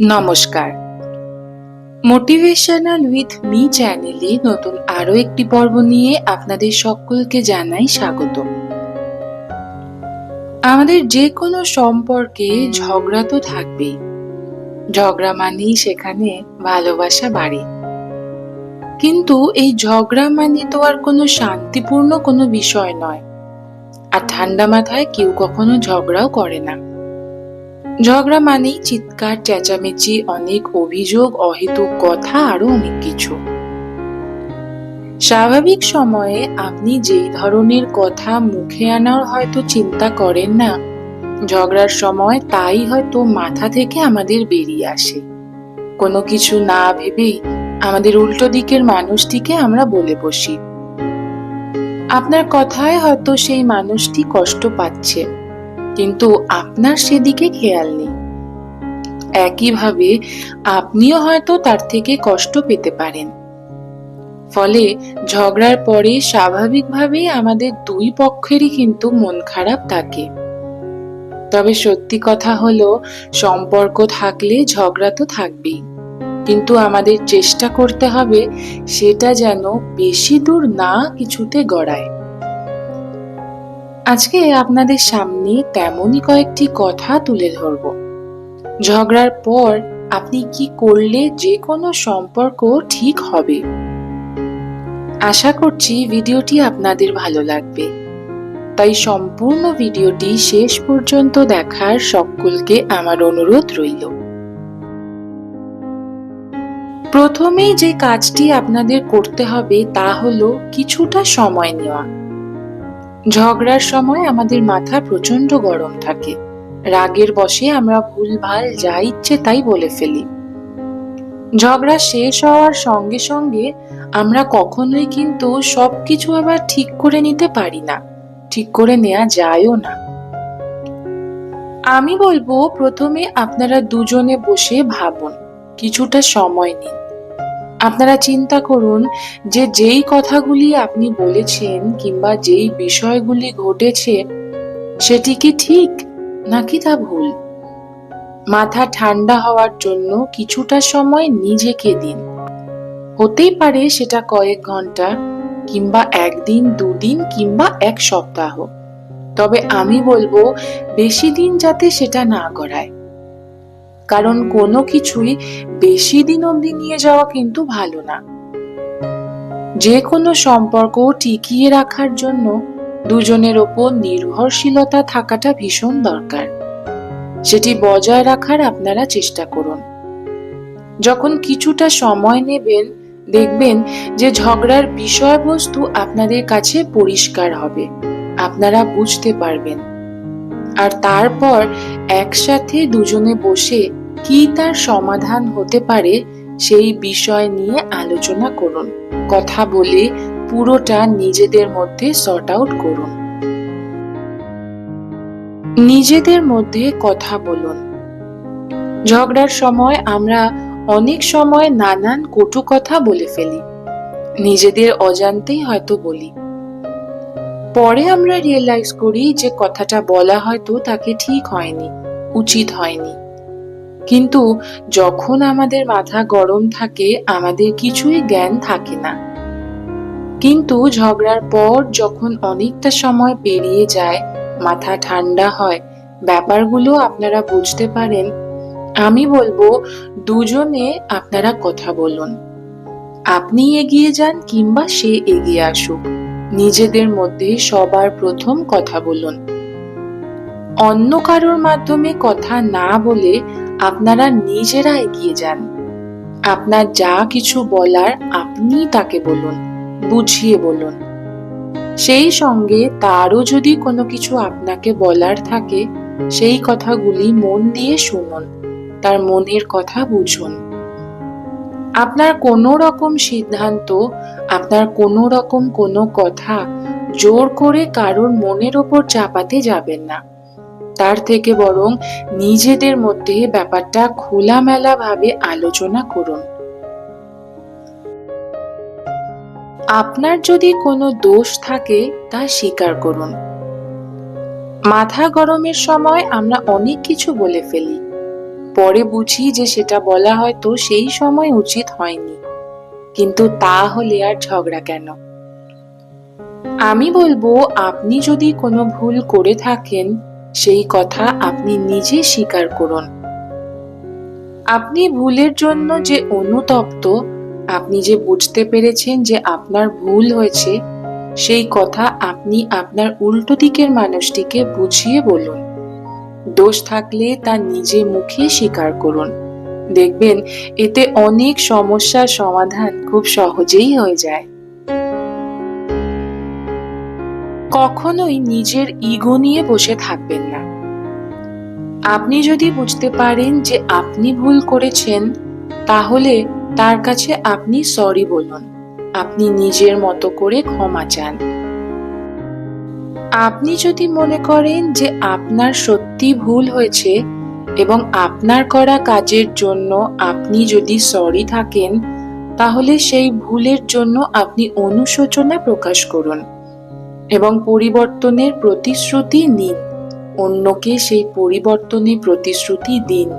নমস্কার। Motivational with me চ্যানেলে নতুন আরও একটি পর্ব নিয়ে আপনাদের সকলকে জানাই স্বাগত আমাদের যে কোনো সম্পর্কে ঝগড়া তো থাকবেই। ঝগড়া মানেই সেখানে ভালোবাসা বাড়ে। কিন্তু এই ঝগড়া মানে তো আর কোনো শান্তিপূর্ণ কোনো বিষয় নয়। আর ঠান্ডা মাথায় কেউ কখনো ঝগড়াও করে না। ঝগড়া মানেই চিৎকার, চেঁচামেচি, অনেক অভিযোগ, অহেতুক কথা আরও অনেক কিছু। স্বাভাবিক সময়ে আপনি যেই ধরনের কথা মুখে আনার হয়তো চিন্তা করেন না, ঝগড়ার সময় তাই হয়তো মাথা থেকে আমাদের বেরিয়ে আসে। কোনো কিছু না ভেবেই আমাদের উল্টো দিকের মানুষটিকে আমরা বলে বসি। আপনার কথায় হয়তো সেই মানুষটি কষ্ট পাচ্ছে। কিন্তু আপনার সেদিকে খেয়াল নেই। একইভাবে আপনিও হয়তো তার থেকে কষ্ট পেতে পারেন। ফলে ঝগড়ার পরে স্বাভাবিকভাবেই আমাদের দুই পক্ষেরই কিন্তু মন খারাপ থাকে। তবে সত্যি কথা হলো, সম্পর্ক থাকলে ঝগড়া তো থাকবেই। কিন্তু আমাদের চেষ্টা করতে হবে সেটা যেন বেশি দূর না কিছুতে গড়ায়। আজকে আপনাদের সামনে তেমনই কয়েকটি কথা তুলে ধরব। ঝগড়ার পর আপনি কি করলে যে কোনো সম্পর্ক ঠিক হবে? আশা করছি ভিডিওটি আপনাদের ভালো লাগবে। তাই সম্পূর্ণ ভিডিওটি শেষ পর্যন্ত দেখার সকলকে আমার অনুরোধ রইল। প্রথমেই যে কাজটি আপনাদের করতে হবে তা হলো কিছুটা সময় নেওয়া। ঝগড়ার সময় আমাদের মাথা প্রচণ্ড গরম থাকে। রাগের বসে আমরা ভুলভাল যা ইচ্ছে তাই বলে ফেলি। ঝগড়া শেষ হওয়ার সঙ্গে সঙ্গে আমরা কখনোই কিন্তু সবকিছু আবার ঠিক করে নিতে পারি না, ঠিক করে নেওয়া যায়ও না। আমি বলব, প্রথমে আপনারা দুজনে বসে ভাবুন, কিছুটা সময় নিন। আপনারা চিন্তা করুন যে যেই কথাগুলি আপনি বলেছেন কিংবা যেই বিষয়গুলি ঘটেছে, সেটি কি ঠিক নাকি তা ভুল? মাথা ঠান্ডা হওয়ার জন্য কিছুটা সময় নিজেকে দিন। হতেই পারে সেটা কয়েক ঘণ্টা কিংবা একদিন, দুদিন কিংবা এক সপ্তাহ। তবে আমি বলব, বেশি দিন যাতে সেটা না করায় কারণ কোনো কিছুই বেশি দিন অবধি নিয়ে যাওয়া কিন্তু ভালো না। যে কোনো সম্পর্ক টিকিয়ে রাখার জন্য দুজনের ওপর নির্ভরশীলতা থাকাটা ভীষণ দরকার। সেটি বজায় রাখার আপনারা চেষ্টা করুন। যখন কিছুটা সময় নেবেন, দেখবেন যে ঝগড়ার বিষয়বস্তু আপনাদের কাছে পরিষ্কার হবে। আপনারা বুঝতে পারবেন। আর তারপর একসাথে দুজনে বসে কি তার সমাধান হতে পারে সেই বিষয় নিয়ে আলোচনা করুন। কথা বলে পুরোটা নিজেদের মধ্যে সর্ট আউট করুন। নিজেদের মধ্যে কথা বলুন। ঝগড়ার সময় আমরা অনেক সময় নানান কটু কথা বলে ফেলি। নিজেদের অজান্তেই হয়তো বলি। পরে আমরা রিয়েলাইজ করি যে কথাটা বলা হয়তো তাকে ঠিক হয়নি, উচিত হয়নি। কিন্তু যখন আমাদের মাথা গরম থাকে, আমাদের কিছুই জ্ঞান থাকে না। কিন্তু ঝগড়ার পর যখন অনেকটা সময় পেরিয়ে যায়, মাথা ঠান্ডা হয়, ব্যাপারগুলো আপনারা বুঝতে পারেন, আমি বলব দুজনে আপনারা কথা বলুন। আপনি এগিয়ে যান কিংবা সে এগিয়ে আসুক। নিজেদের মধ্যে সবার প্রথম কথা বলুন। অন্য কারোর মাধ্যমে কথা না বলে আপনারা নিজেরা এগিয়ে যান। আপনার যা কিছু বলার আপনি তাকে বলুন, বুঝিয়ে বলুন। সেই সঙ্গে তারও যদি কোনো কিছু আপনাকে বলার থাকে, সেই কথাগুলি মন দিয়ে শুনুন, তার মনের কথা বুঝুন। আপনার কোনো রকম সিদ্ধান্ত, আপনার কোনো রকম কোনো কথা জোর করে কারোর মনের ওপর চাপাতে যাবেন না। তার থেকে বরং নিজেদের মধ্যে ব্যাপারটা খোলামেলা ভাবে আলোচনা করুন। আপনার যদি কোনো দোষ থাকে তা স্বীকার করুন। মাথা গরমের সময় আমরা অনেক কিছু বলে ফেলি। পরে বুঝি যে সেটা বলা হয়তো সেই সময় উচিত হয়নি। কিন্তু তা হলে আর ঝগড়া কেন? আমি বলব, আপনি যদি কোনো ভুল করে থাকেন, সেই কথা আপনি নিজে স্বীকার করুন। আপনি ভুলের জন্য যে অনুতপ্ত, আপনি যে বুঝতে পেরেছেন যে আপনার ভুল হয়েছে, সেই কথা আপনি আপনার উল্টো দিকের মানুষটিকে বুঝিয়ে বলুন। দোষ থাকলে তা নিজে মুখে স্বীকার করুন। দেখবেন, এতে অনেক সমস্যার সমাধান খুব সহজেই হয়ে যায়। কখনোই নিজের ইগো নিয়ে বসে থাকবেন না। আপনি যদি বুঝতে পারেন যে আপনি ভুল করেছেন, তাহলে তার কাছে আপনি সরি বলুন। আপনি নিজের মতো করে ক্ষমা চান। আপনি যদি মনে করেন যে আপনার সত্যি ভুল হয়েছে এবং আপনার করা কাজের জন্য আপনি যদি সরি থাকেন, তাহলে সেই ভুলের জন্য আপনি অনুশোচনা প্রকাশ করুন এবং পরিবর্তনের প্রতিশ্রুতি নিন। অন্যকে সেই পরিবর্তনের প্রতিশ্রুতি দিন।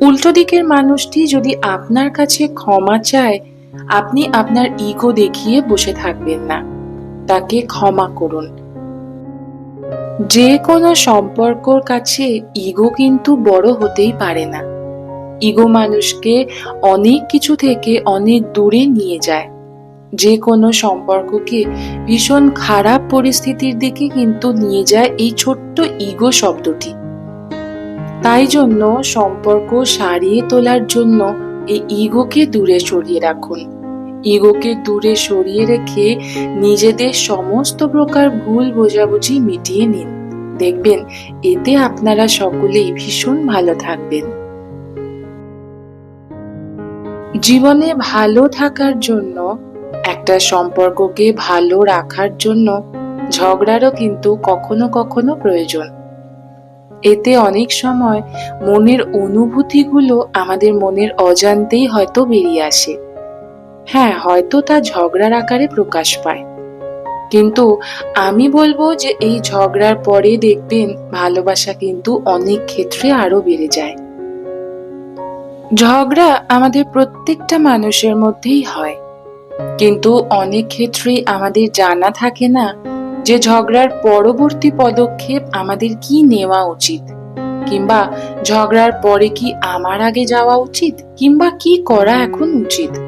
উল্টো দিকের মানুষটি যদি আপনার কাছে ক্ষমা চায়, আপনি আপনার ইগো দেখিয়ে বসে থাকবেন না। তাকে ক্ষমা করুন। যে কোনো সম্পর্কর কাছে ইগো কিন্তু বড় হতেই পারে না। ইগো মানুষকে অনেক কিছু থেকে অনেক দূরে নিয়ে যায়। যে কোনো সম্পর্ককে ভীষণ খারাপ পরিস্থিতির দিকে কিন্তু নিয়ে যায় এই ছোট্ট ইগো শব্দটি। তাই জন্য সম্পর্ক সারিয়ে তোলার জন্য এই ইগোকে দূরে সরিয়ে রাখুন। ইগোকে দূরে সরিয়ে রেখে নিজেদের সমস্ত প্রকার ভুল বোঝাবুঝি মিটিয়ে নিন। দেখবেন, এতে আপনারা সকলেই ভীষণ ভালো থাকবেন। জীবনে ভালো থাকার জন্য, একটা সম্পর্ককে ভালো রাখার জন্য ঝগড়ারও কিন্তু কখনো কখনো প্রয়োজন। এতে অনেক সময় মনের অনুভূতিগুলো আমাদের মনের অজান্তেই হয়তো বেরিয়ে আসে। হ্যাঁ হয়তো তা ঝগড়ার আকারে প্রকাশ পায়। কিন্তু আমি বলব যে এই ঝগড়ার পরে দেখবেন ভালোবাসা কিন্তু অনেক ক্ষেত্রে আরও বেড়ে যায়। ঝগড়া আমাদের প্রত্যেকটা মানুষের মধ্যেই হয়। কিন্তু অনেক ক্ষেত্রেই আমাদের জানা থাকে না যে ঝগড়ার পরবর্তী পদক্ষেপ আমাদের কি নেওয়া উচিত? কিংবা ঝগড়ার পরে কি আমার আগে যাওয়া উচিত? কিংবা কি করা এখন উচিত?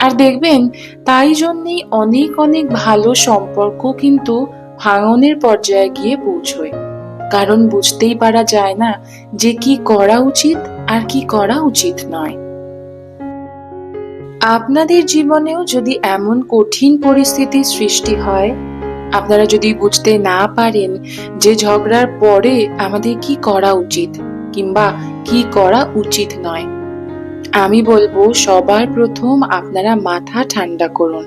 আর দেখবেন, তাই জন্যেই অনেক অনেক ভালো সম্পর্ক কিন্তু ভাঙনের পর্যায়ে গিয়ে পৌঁছয়। কারণ বুঝতেই পারা যায় না যে কি করা উচিত আর কি করা উচিত নয়। আপনাদের জীবনেও যদি এমন কঠিন পরিস্থিতির সৃষ্টি হয়, আপনারা যদি বুঝতে না পারেন যে ঝগড়ার পরে আমাদের কি করা উচিত কিংবা কি করা উচিত নয়। আমি বলব, সবার প্রথম আপনারা মাথা ঠান্ডা করুন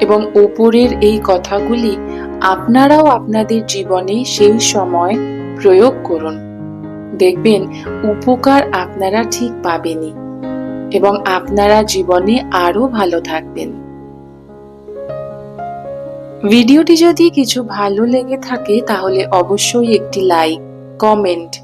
এবং ওপরের এই কথাগুলি আপনারাও আপনাদের জীবনে সেই সময় প্রয়োগ করুন। দেখবেন, উপকার আপনারা ঠিক পাবেনই এবং আপনারা জীবনে আরও ভালো থাকবেন। ভিডিওটি যদি কিছু ভালো লেগে থাকে, তাহলে অবশ্যই একটি লাইক, কমেন্ট